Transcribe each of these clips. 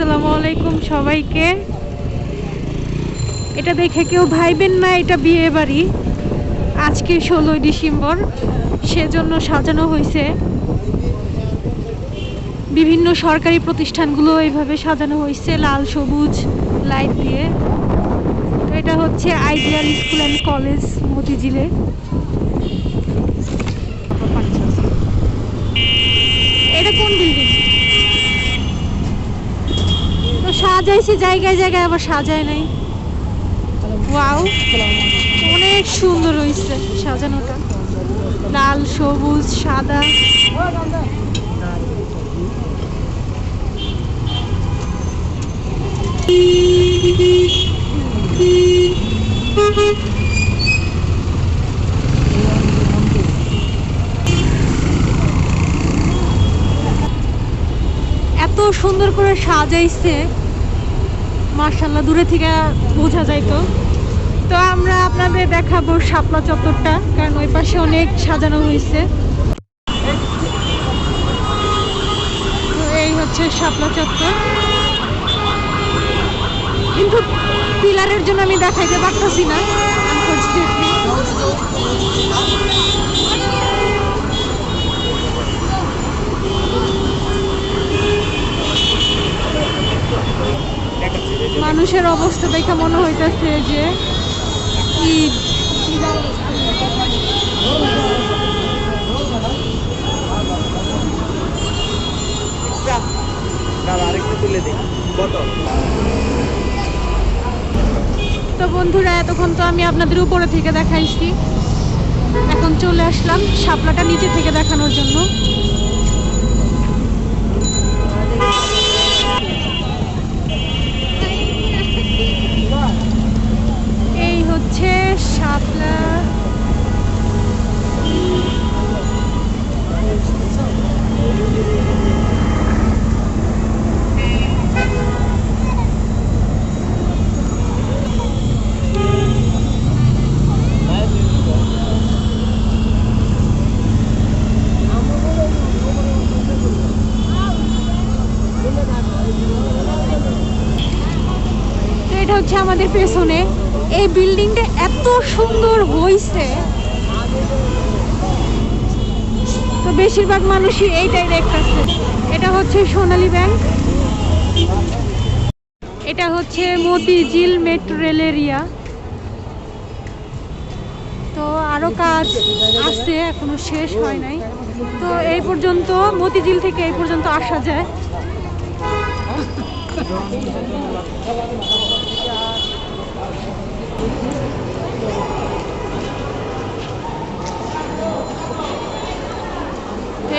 আসসালামু আলাইকুম সবাইকে। এটা দেখে কেউ ভাইবেন না, এটা বিয়ে বাড়ি। আজকে ষোলোই ডিসেম্বর, সেজন্য সাজানো হয়েছে। বিভিন্ন সরকারি প্রতিষ্ঠানগুলো এইভাবে সাজানো হয়েছে, লাল সবুজ লাইট দিয়ে। তো এটা হচ্ছে আইডিয়াল স্কুল অ্যান্ড কলেজ মতিঝিলে। এটা কোন বিল্ডিং তো সাজাইছে, জায়গায় জায়গায় আবার সাজায় নাই। অনেক সুন্দর হয়েছে সাজানোটা। লাল, সবুজ, সাদা। এত সুন্দর করে সাজাইছে। মার্শাল্লাহ দূরে থেকে বোঝা যাইতো তো। তো আমরা আপনাদের দেখাবো শাপলা চত্বরটা, কারণ ওই পাশে অনেক সাজানো হয়েছে। এই হচ্ছে শাপলা চত্বর। কিন্তু পিলারের জন্য আমি দেখাইতে পারতেছি না, unfortunately। মানুষের অবস্থা দেখে মনে হইতেছে যে ঈদ। তো বন্ধুরা এতক্ষণ তো আমি আপনাদের উপরে থেকে দেখাইছি। এখন চলে আসলাম শাপলাটা নিচে থেকে দেখানোর জন্য। হচ্ছে আমাদের পেছনে। এই বিল্ডিংটা এত সুন্দর হইছে। তো বেশিরভাগ মানুষই এইটাই দেখতেছে। এটা হচ্ছে সোনালী ব্যাংক। এটা হচ্ছে মতিঝিল মেট্রো রেল এরিয়া। তো আরও কাজ আছে, এখনও শেষ হয় নাই। তো এই পর্যন্ত, মতিঝিল থেকে এই পর্যন্ত আসা যায়।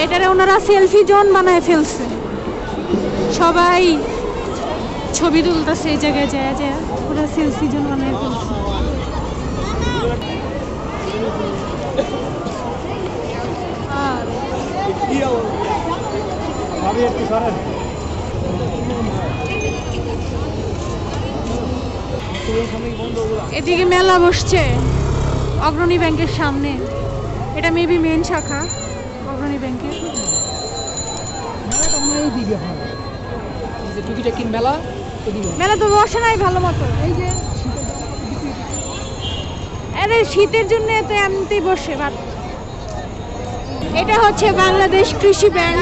এটারে ওনারা সেলফি জোন বানায় ফেলছে। সবাই ছবি তুলতেছে এই জায়গায় যায় যায়, ওরা সেলফি জোন বানায় ফেলছে। এদিকে মেলা বসছে, অগ্রণী ব্যাংকের সামনে। এটা মেবি মেন শাখা। হয়। এই যে টুকিটাকি মেলা মেলা তো বসে নাই ভালো মতো। এই যে আরে শীতের জন্য তো এমনিতেই বসে ভাত এটা হচ্ছে বাংলাদেশ কৃষি ব্যাংক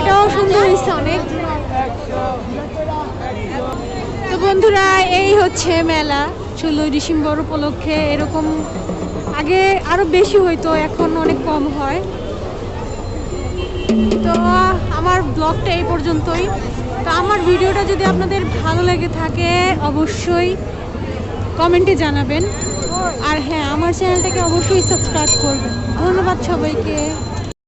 এটাও সুন্দর হয়েছে অনেক। তো বন্ধুরা এই হচ্ছে মেলা। ষোলোই ডিসেম্বর উপলক্ষে এরকম আগে আরও বেশি হইতো এখন অনেক কম হয়। তো আমার ব্লগটা এই পর্যন্তই। তো আমার ভিডিওটা যদি আপনাদের ভালো লেগে থাকে, অবশ্যই কমেন্টে জানাবেন। আর হ্যাঁ আমার চ্যানেলটাকে অবশ্যই সাবস্ক্রাইব করবেন। ধন্যবাদ সবাইকে।